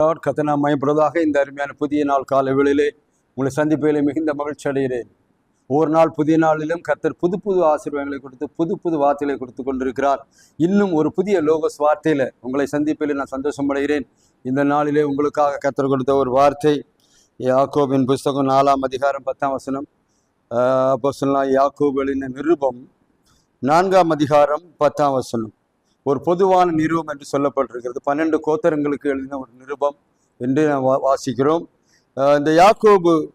கத்தனா மயப்படுவதாக இந்த அருமையான புதிய நாள் கால வேளையிலே உங்களை சந்திப்பதிலே மிகுந்த மகிழ்ச்சி அடைகிறேன். ஒவ்வொரு நாள் புதிய நாளிலும் கத்தர் புது புது ஆசீர்வாதங்களை கொடுத்து புது புது வார்த்தைகளை கொடுத்து கொண்டிருக்கிறார். இன்னும் ஒரு புதிய லோகஸ் வார்த்தையில உங்களை சந்திப்பதில் நான் சந்தோஷம் அடைகிறேன் இந்த நாளிலே உங்களுக்காக கத்தர் கொடுத்த ஒரு வார்த்தை யாக்கோபின் புஸ்தகம் நாலாம் அதிகாரம் பத்தாம் வசனம். அப்போ சொல்லலாம் யாக்கோப் நிருபம் நான்காம் அதிகாரம் பத்தாம் வசனம். ஒரு பொதுவான நிருபம் என்று சொல்லப்பட்டிருக்கிறது. பன்னெண்டு கோத்தரங்களுக்கு எழுதின ஒரு நிருபம் என்று நாம் வா- வாசிக்கிறோம். இந்த யாக்கோபு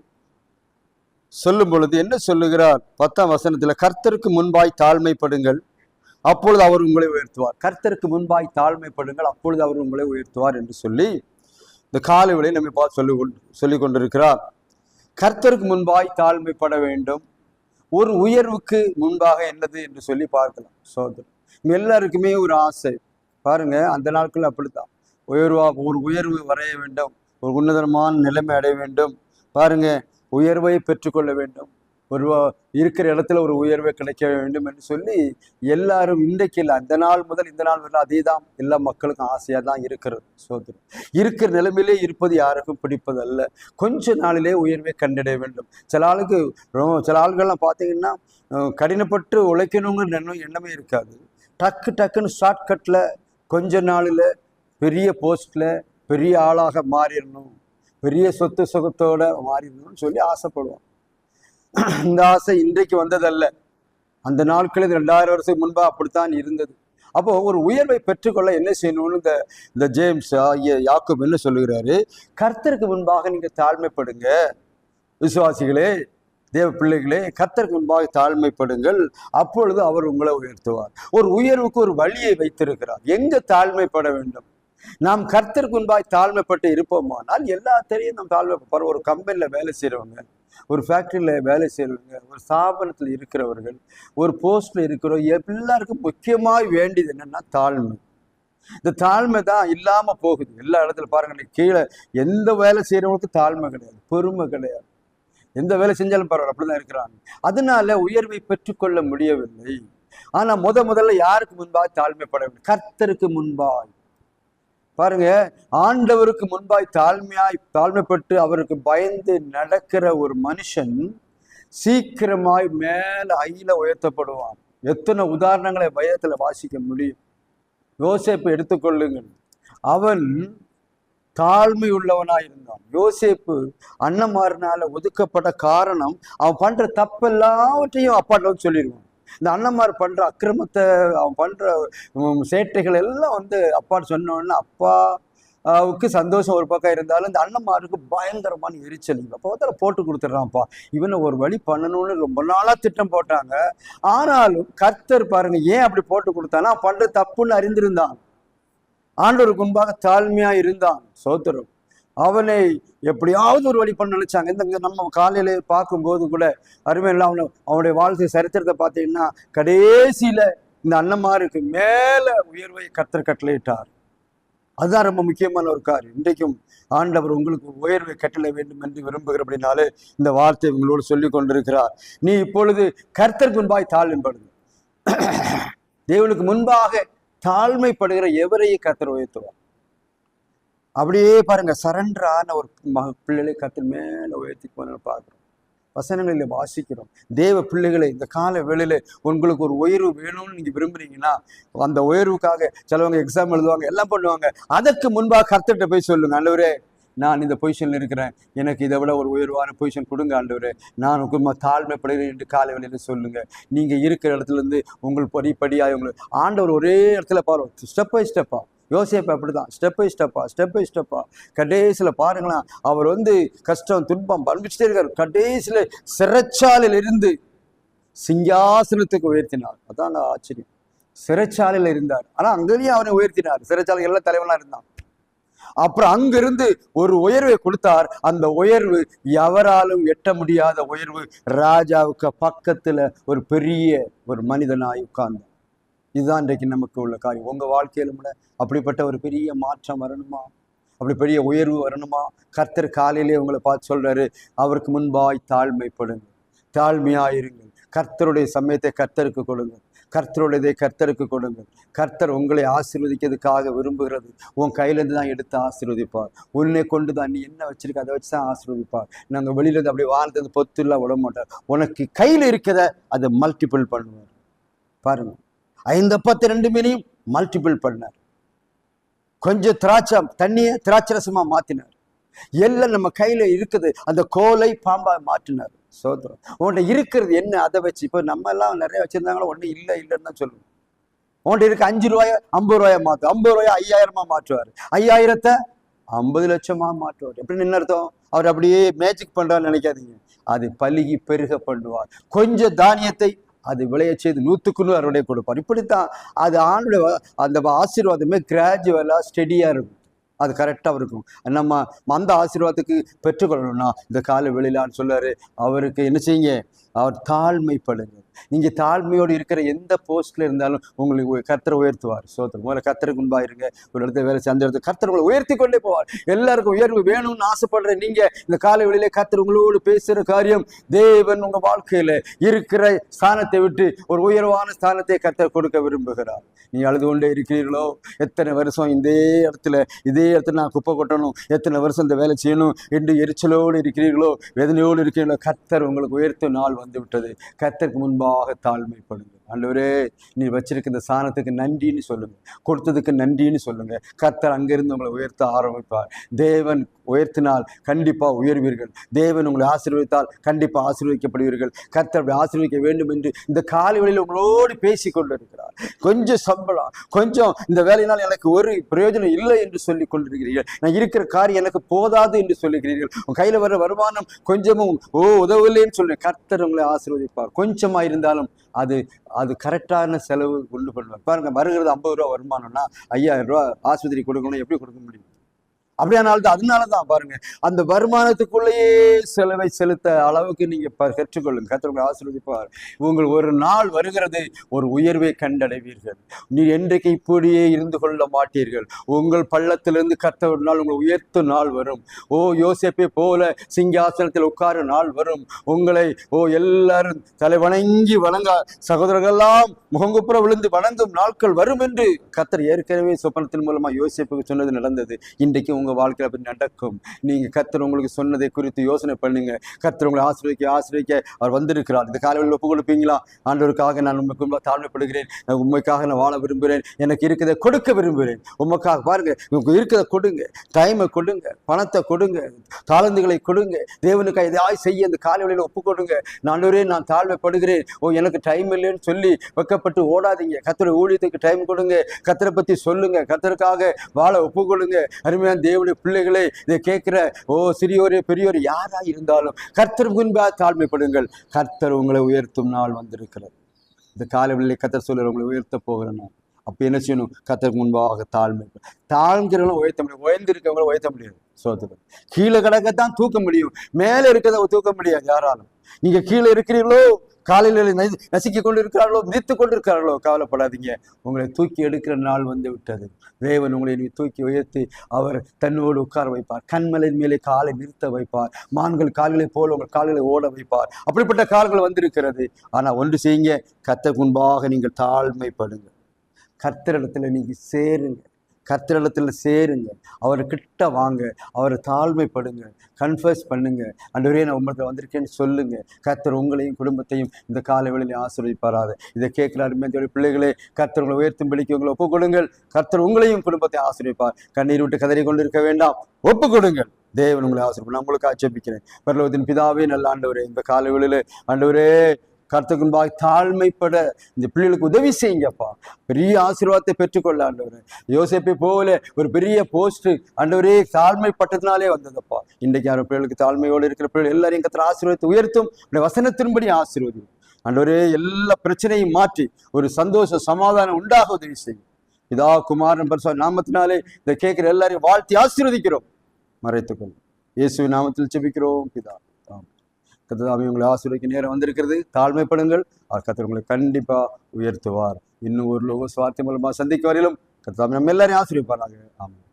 சொல்லும் பொழுது என்ன சொல்லுகிறார்? பத்தாம் வசனத்தில் கர்த்தருக்கு முன்பாய் தாழ்மைப்படுங்கள் அப்பொழுது அவர் உங்களை உயர்த்துவார். கர்த்தருக்கு முன்பாய் தாழ்மைப்படுங்கள் அப்பொழுது அவர் உங்களை உயர்த்துவார் என்று சொல்லி இந்த காலை நம்மை பார்த்து சொல்லி கொண்டு சொல்லிக் கொண்டிருக்கிறார். கர்த்தருக்கு முன்பாய் தாழ்மைப்பட வேண்டும். ஒரு உயர்வுக்கு முன்பாக என்னது? என்று சொல்லி பார்க்கலாம் சோதரர் எல்லாருக்குமே ஒரு ஆசை. பாருங்க அந்த நாட்கள் அப்படித்தான். உயர்வா ஒரு உயர்வு வரைய வேண்டும். ஒரு உன்னதமான நிலைமை அடைய வேண்டும். பாருங்க உயர்வை பெற்றுக்கொள்ள வேண்டும். ஒரு இருக்கிற இடத்துல ஒரு உயர்வை கிடைக்க வேண்டும் என்று சொல்லி எல்லாரும் இன்றைக்கு இல்லை அந்த நாள் முதல் இந்த நாள் வரல அதே தான் எல்லா மக்களுக்கும் ஆசையாக தான் இருக்கிறது சோதனை. இருக்கிற நிலைமையிலே இருப்பது யாருக்கும் பிடிப்பது அல்ல கொஞ்ச நாளிலே உயர்வை கண்டிட வேண்டும். சில ஆளுக்கு ரொம்ப சில ஆள்கள்லாம் பார்த்தீங்கன்னா கடினப்பட்டு உழைக்கணுங்கிற எண்ணம் எண்ணமே இருக்காது. டக்கு டக்குன்னு ஷார்ட்கட்டில் கொஞ்ச நாளில் பெரிய போஸ்ட்டில் பெரிய ஆளாக மாறிடணும். பெரிய சொத்து சுகத்தோடு மாறிடணும்னு சொல்லி ஆசைப்படுவோம். இந்த ஆசை இன்றைக்கு வந்ததல்ல. அந்த நாட்களில் ரெண்டாயிரம் வருஷத்துக்கு முன்பாக அப்படித்தான் இருந்தது. அப்போ ஒரு உயர்வை பெற்றுக்கொள்ள என்ன செய்யணும்னு இந்த இந்த ஜேம்ஸ் ஆகிய யாக்கோப் என்ன சொல்லுகிறாரு? கர்த்தருக்கு முன்பாக நீங்கள் தாழ்மைப்படுங்க. விசுவாசிகளே தேவ பிள்ளைகளே கத்தருக்கு முன்பாக தாழ்மைப்படுங்கள். அப்பொழுது அவர் உங்களை உயர்த்துவார். ஒரு உயர்வுக்கு ஒரு வழியை வைத்திருக்கிறார். எங்க தாழ்மைப்பட வேண்டும்? நாம் கர்த்தருக்கு முன்பாய் தாழ்மைப்பட்டு இருப்போமானால் எல்லாத்தையும் நாம் தாழ்மை பாரு, ஒரு கம்பெனியில் வேலை செய்கிறவங்க ஒரு ஃபேக்ட்ரியில் வேலை செய்கிறவங்க ஒரு ஸ்தாபனத்தில் இருக்கிறவர்கள் ஒரு போஸ்ட்ல இருக்கிறவங்க எல்லாருக்கும் முக்கியமாக வேண்டியது என்னன்னா தாழ்மை. இந்த தாழ்மை தான் இல்லாம போகுது. எல்லா இடத்துல பாருங்க கீழே எந்த வேலை செய்யறவங்களுக்கும் தாழ்மை கிடையாது பொறுமை கிடையாது. எந்த வேலை செஞ்சாலும் பரவாயில்ல அப்படிதான் இருக்கிறாங்க. அதனால உயர்வை பெற்றுக்கொள்ள முடியவில்லை. ஆனா முத முதல்ல யாருக்கு முன்பாக தாழ்மைப்பட வேண்டும்? கர்த்தருக்கு முன்பாய். பாருங்க ஆண்டவருக்கு முன்பாய் தாழ்மையாய் தாழ்மைப்பட்டு அவருக்கு பயந்து நடக்கிற ஒரு மனுஷன் சீக்கிரமாய் மேல ஐயில உயர்த்தப்படுவான். எத்தனை உதாரணங்களை பயத்துல வாசிக்க முடியும்? யோசிப்பு எடுத்துக்கொள்ளுங்கள். அவன் தாழ்மை உள்ளவனாக இருந்தான் யோசேப்பு அன்னமாரினால ஒதுக்கப்பட்ட காரணம் அவன் பண்ற தப்பெல்லாவற்றையும் அப்பாட்ட சொல்லிடுவான். இந்த அண்ணமார் பண்ற அக்கிரமத்தை அவன் பண்ற சேட்டைகள் எல்லாம் வந்து அப்பான்னு சொன்ன அப்பா வுக்கு சந்தோஷம் ஒரு பக்கம் இருந்தாலும் இந்த அண்ணமாருக்கு பயங்கரமான எரிச்சல். அப்போ வந்து போட்டு கொடுத்துட்றான்ப்பா. இவனை ஒரு வழி பண்ணணும்னு ரொம்ப நாளாக திட்டம் போட்டாங்க. ஆனாலும் கர்த்தர் பாருங்க ஏன் அப்படி போட்டு கொடுத்தானா பண்ணுற பண்ற தப்புன்னு அறிந்திருந்தான். ஆண்டவருக்கு முன்பாக தாழ்மையா இருந்தான் சோத்திரம். அவனை எப்படியாவது ஒரு வழி பண்ண நினைச்சாங்க. இந்த நம்ம காலையில பார்க்கும்போது கூட அருமையில அவனை அவனுடைய வாழ்க்கை சரித்திரத்தை பார்த்தீங்கன்னா கடைசியில இந்த அண்ணமாருக்கு மேல உயர்வை கர்த்தர் கட்டளையிட்டார். அதுதான் ரொம்ப முக்கியமான ஒரு காரியம். இன்றைக்கும் ஆண்டவர் உங்களுக்கு உயர்வை கட்டளை வேண்டும் என்று விரும்புகிறபடினாலே இந்த வார்த்தை உங்களோடு சொல்லி கொண்டிருக்கிறார். நீ இப்பொழுது கர்த்தருக்கு முன்பாய் தாழ்வின்படுது தேவனுக்கு முன்பாக தாழ்மைப்படுகிற எவரையும் கத்தர் உயர்த்துவார். அப்படியே பாருங்க சரண்டரான ஒரு மக பிள்ளைகளை கத்தர் மேல உயர்த்தி பார்க்குறோம். வசனங்களில் வாசிக்கிறோம். தேவ பிள்ளைகளை இந்த கால வேளையில உங்களுக்கு ஒரு உயர்வு வேணும்னு நீங்க விரும்புறீங்கன்னா அந்த உயர்வுக்காக சிலவங்க எக்ஸாம் எழுதுவாங்க எல்லாம் பண்ணுவாங்க. அதற்கு முன்பாக கர்த்தர்கிட்ட போய் சொல்லுங்க அல்லவரே நான் இந்த பொசிஷனில் இருக்கிறேன். எனக்கு இதை விட ஒரு உயர்வான பொசிஷன் கொடுங்க ஆண்டவர். நான் உங்களுக்கு தாழ்மைப்படுகிறேன் என்று காலை வேளையில சொல்லுங்கள் நீங்கள் இருக்கிற இடத்துல இருந்து உங்கள் படி படியாக உங்களுக்கு ஆண்டவர் ஒரே இடத்துல பாருவோம் ஸ்டெப் பை ஸ்டெப்பாக யோசிப்பு அப்படி தான் ஸ்டெப் பை ஸ்டெப்பா ஸ்டெப் பை ஸ்டெப்பாக கடைசியில் பாருங்களேன் அவர் வந்து கஷ்டம் துன்பம் பண்பிச்சுட்டே இருக்கார். கடைசியில் சிறைச்சாலையில் இருந்து சிங்காசனத்துக்கு உயர்த்தினார். அதான் ஆச்சரியம். சிறைச்சாலையில் இருந்தார். ஆனால் அங்கேயும் அவனை உயர்த்தினார். சிறைச்சாலை எல்லாம் தலைவனாக இருந்தான். அப்புறம் அங்கிருந்து ஒரு உயர்வை கொடுத்தார். அந்த உயர்வு எவராலும் எட்ட முடியாத உயர்வு. ராஜாவுக்கு பக்கத்துல ஒரு பெரிய ஒரு மனிதனாய் உட்கார்ந்தார். இதுதான் இன்றைக்கு நமக்கு உள்ள காரியம். உங்க வாழ்க்கையில கூட அப்படிப்பட்ட ஒரு பெரிய மாற்றம் வரணுமா? அப்படி பெரிய உயர்வு வரணுமா? கர்த்தர் காலையிலே உங்களை பார்த்து சொல்றாரு அவருக்கு முன்பாய் தாழ்மைப்படுங்கள். தாழ்மையாயிருங்கள். கர்த்தருடைய சமயத்தை கர்த்தருக்கு கொடுங்க கர்த்தருடையதை கர்த்தருக்கு கொடுங்கள். கர்த்தர் உங்களை ஆசீர்வதிக்கிறதுக்காக விரும்புகிறது. உன் கையிலேருந்து தான் எடுத்து ஆசீர்வதிப்பார். உன்னை கொண்டு தான் நீ என்ன வச்சிருக்க அதை வச்சு தான் ஆசீர்வதிப்பார். நாங்கள் வெளியிலேருந்து அப்படியே வாழ்ந்தது பொத்துலாம் விட மாட்டார் உனக்கு கையில் இருக்கிறத அதை மல்டிபிள் பண்ணுவார். பாருங்க. ஐந்து பத்து ரெண்டு மீனையும் மல்டிபிள் பண்ணார். கொஞ்சம் திராட்சை தண்ணியை திராட்சரசமாக மாற்றினார் எல்லாம் நம்ம கையில் இருக்குது. அந்த கோலை பாம்பாக மாற்றினார். சோத்திரம். உன்கிட்ட இருக்கிறது என்ன? அதை வச்சு இப்போ நம்ம எல்லாம் நிறைய வச்சுருந்தாங்களோ? ஒன்றும் இல்லை இல்லைன்னு தான் சொல்லுவோம். உன்கிட்ட இருக்க அஞ்சு ரூபாய ஐம்பது ரூபாயை மாற்றும் ஐம்பது ரூபாயை ஐயாயிரமா மாற்றுவார். ஐயாயிரத்தை ஐம்பது லட்சமா மாற்றுவார். எப்படின்னு என்ன அர்த்தம்? அவர் அப்படியே மேஜிக் பண்ணுறான்னு நினைக்காதீங்க. அது பழுகி பெருக பண்ணுவார். கொஞ்சம் தானியத்தை அது விளைய செய்து நூற்றுக்கு நூறு அறுவடை கொடுப்பார். இப்படித்தான். அது ஆணுடைய அந்த ஆசீர்வாதமே கிராஜுவலாக ஸ்டெடியாக இருக்கும். அது கரெக்டாக இருக்கும். நம்ம அந்த ஆசீர்வாதத்துக்கு பெற்றுக்கொள்ளணும்னா இந்த கால வெளியிலான்னு சொல்லார் அவருக்கு என்ன செய்யுங்க? அவர் தாழ்மைப்படுங்க நீங்கள் தாழ்மையோடு இருக்கிற எந்த போஸ்ட்டில் இருந்தாலும் உங்களுக்கு கத்தரை உயர்த்துவார். சோத்திரம் முதல்ல கத்தருக்கு முன்பா இருங்க ஒரு இடத்துல வேலை சேர்ந்த இடத்த இடத்துல கர்த்தர் உங்களை உயர்த்தி கொண்டே போவார். எல்லாருக்கும் உயர்வு வேணும்னு ஆசைப்படுற நீங்கள் இந்த காலை வெளியிலே கத்தர் உங்களோடு பேசுகிற காரியம் தேவன் உங்கள் வாழ்க்கையில் இருக்கிற ஸ்தானத்தை விட்டு ஒரு உயர்வான ஸ்தானத்தை கத்தர் கொடுக்க விரும்புகிறார். நீ அழுது கொண்டே இருக்கிறீர்களோ? எத்தனை வருஷம் இதே இடத்துல இதே இடத்துல நான் குப்பை கொட்டணும். எத்தனை வருஷம் இந்த வேலை செய்யணும்? என்று எரிச்சலோடு இருக்கிறீர்களோ? வேதனையோடு இருக்கிறீர்களோ? கத்தர் உங்களுக்கு உயர்த்தும் நாள் வந்து விட்டது முன்பாக தாழ்மைப்படுங்கள். ஆண்டவரே நீ வச்சிருக்க இந்த சாணத்துக்கு நன்றின்னு சொல்லுங்கள் கொடுத்ததுக்கு நன்றின்னு சொல்லுங்க. கர்த்தர் அங்கிருந்து உங்களை உயர்த்த ஆரம்பிப்பார். தேவன் உயர்த்தினால் கண்டிப்பாக உயர்வீர்கள். தேவன் உங்களை ஆசீர்வதித்தால் கண்டிப்பாக ஆசீர்வதிக்கப்படுவீர்கள். கர்த்தர் அப்படி ஆசீர்வதிக்க வேண்டும் என்று இந்த காலை வழியில் உங்களோடு பேசி கொண்டிருக்கிறார். கொஞ்சம் சம்பளம் கொஞ்சம் இந்த வேலையினால் எனக்கு ஒரு பிரயோஜனம் இல்லை என்று சொல்லி கொண்டிருக்கிறீர்கள். நான் இருக்கிற காரியம் எனக்கு போதாது என்று சொல்லுகிறீர்கள். உன் கையில் வர வருமானம் கொஞ்சமும் ஓ உதவலைன்னு சொல்லி கர்த்தர் உங்களை ஆசீர்வதிப்பார். கொஞ்சமா இருந்தாலும் அது அது கரெக்டான செலவு கொண்டு பண்ணுவேன் பாருங்க வருகிறது ஐம்பது ரூபா வருமானம்னா ஐயாயிரம் ரூபா ஆஸ்பத்திரி கொடுக்கணும் எப்படி கொடுக்க முடியும்? அப்படியானால் தான் அதனால தான் பாருங்க. அந்த வருமானத்துக்குள்ளேயே செலவை செலுத்த அளவுக்கு நீங்க ப- கற்றுக்கொள்ளுங்க கத்திரங்களை ஆசீர்வதிப்பார். உங்கள் ஒரு நாள் வருகிறது ஒரு உயர்வை கண்டடைவீர்கள். நீ என்றைக்கு இப்படியே இருந்து கொள்ள மாட்டீர்கள். உங்கள் பள்ளத்திலிருந்து கத்த ஒரு நாள் உங்களை உயர்த்தும் நாள் வரும். ஓ யோசிப்பே போல சிங்காசனத்தில் உட்கார நாள் வரும். உங்களை ஓ எல்லாரும் தலை வணங்கி வணங்க சகோதரர்கள்லாம் முகங்குப்புற விழுந்து வணங்கும் நாட்கள் வரும் என்று கத்தர் ஏற்கனவே சொப்பனத்தின் மூலமா யோசிப்புக்கு சொன்னது நடந்தது. இன்றைக்கு உங்கள் வாழ்க்கையில் அப்படி நடக்கும். நீங்க கத்தர் உங்களுக்கு சொன்னதை குறித்து யோசனை பண்ணுங்க. கத்தர் உங்களை ஆசிரியக்க ஆசிரியக்க அவர் வந்திருக்கிறார். இந்த காலையில் ஒப்பு கொடுப்பீங்களா? ஆண்டவருக்காக நான் உண்மைக்கு தாழ்மைப்படுகிறேன். நான் உண்மைக்காக நான் வாழ விரும்புகிறேன். எனக்கு இருக்கிறதை கொடுக்க விரும்புகிறேன். உமக்காக பாருங்க. உங்களுக்கு இருக்கிறத கொடுங்க. டைமை கொடுங்க. பணத்தை கொடுங்க. தாளந்துகளை கொடுங்க. தேவனுக்கு எதையாய் செய்ய இந்த காலை ஒப்பு கொடுங்க. நானூரே நான் தாழ்மைப்படுகிறேன். ஓ எனக்கு டைம் இல்லைன்னு சொல்லி வெக்கப்பட்டு ஓடாதீங்க. கத்தரை ஊழியத்துக்கு டைம் கொடுங்க. கத்தரை பற்றி சொல்லுங்க. கத்தருக்காக வாழ ஒப்பு கொடுங்க. அருமையான தேவனுடைய பிள்ளைகளே இதை கேட்கிற ஓ சிறியோரே பெரியோர் யாரா இருந்தாலும் கர்த்தர் முன்பாக தாழ்மைப்படுங்கள். கர்த்தர் உங்களை உயர்த்தும் நாள் வந்திருக்கிறது. இந்த காலவெளியில் கத்தர் சொல்லுற உங்களை உயர்த்த போகிற அப்போ என்ன செய்யணும்? கத்தருக்கு முன்பாக தாழ்மை. தாழ்கிறவங்களும் உயர்த்த முடியும் உயர்ந்திருக்கவங்களும் உயர்த்த முடியாது. சோதனை கீழே கிடக்கத்தான் தூக்க முடியும். மேலே இருக்கிறத தூக்க முடியாது யாராலும். நீங்க கீழே இருக்கிறீர்களோ காலையில் நசுக்கி கொண்டு இருக்கிறார்களோ மிதித்து கொண்டு இருக்கிறார்களோ கவலைப்படாதீங்க. உங்களை தூக்கி எடுக்கிற நாள் வந்து விட்டது. தேவன் உங்களை நீ தூக்கி உயர்த்தி அவர் தன்னோடு உட்கார வைப்பார். கண்மலையின் மேலே காலை நிறுத்த வைப்பார். மான்கள் கால்களை போல உங்கள் கால்களை ஓட வைப்பார். அப்படிப்பட்ட கால்கள் வந்திருக்கிறது. ஆனால் ஒன்று செய்யுங்க. கத்த முன்பாக நீங்கள் தாழ்மைப்படுங்க கர்த்தரிடத்துல நீங்க சேருங்க. கர்த்தரிடத்துல சேருங்க. அவர் கிட்ட வாங்க. அவரை தாழ்மைப்படுங்க. கன்ஃபர்ஸ் பண்ணுங்க. அண்டவரே நான் உங்களுக்கு வந்திருக்கேன்னு சொல்லுங்க. கர்த்தர் உங்களையும் குடும்பத்தையும் இந்த காலை வேளையில ஆசீர்வதிப்பாராது இதை கேட்குற மேந்தோடைய பிள்ளைகளே கர்த்தர் உங்களை உயர்த்தும்படிக்கு உங்களை ஒப்புக் கொடுங்கள் கர்த்தர் உங்களையும் குடும்பத்தை ஆசீர்வதிப்பார். கண்ணீர் விட்டு கதறி கொண்டு இருக்க வேண்டாம். ஒப்புக் கொடுங்கள் தேவன் உங்களை ஆசீர்வதிப்பார். நான் உங்களுக்கு ஆட்சேபிக்கிறேன் பரலோகத்தின் பிதாவே நல்ல ஆண்டவரே இந்த காலை வேளையில ஆண்டவரே கருத்துக்குன்பாய் தாழ்மைப்பட இந்த பிள்ளைகளுக்கு உதவி செய்யுங்கப்பா. பெரிய ஆசீர்வாதத்தை பெற்றுக்கொள்ள ஆண்டவர். யோசேப்பை போல ஒரு பெரிய போஸ்ட் ஆண்டவரே தாழ்மைப்பட்டதுனாலே வந்ததப்பா. இன்றைக்கு யாரும் பிள்ளைகளுக்கு தாழ்மையோடு இருக்கிற பிள்ளைகள் எல்லாரையும் கத்திர ஆசீர்வாதத்தை உயர்த்தும் வசனத்தின்படி ஆசீர்வதி ஆண்டவரே எல்லா பிரச்சனையும் மாற்றி ஒரு சந்தோஷ சமாதானம் உண்டாக உதவி செய்யும். இதா குமாரன் பரிசு நாமத்தினாலே இதை கேட்கிற எல்லாரையும் வாழ்த்தி ஆசீர்வதிக்கிறோம். மறைத்துக்கொள்ளும் இயேசு நாமத்தில் செபிக்கிறோம் பிதா. கத்ததாமி உங்களை ஆசிரியக்கு நேரம் வந்திருக்கிறது. தாழ்மைப்படுங்கள். அவர் கத்தர் உங்களை கண்டிப்பாக உயர்த்துவார். இன்னும் ஒரு லோக சுவார்த்தை மூலமாக சந்திக்க வரையிலும் கத்ததாமி நம்ம எல்லாரையும் ஆசீர்வதிப்பாராங்க ஆமாம்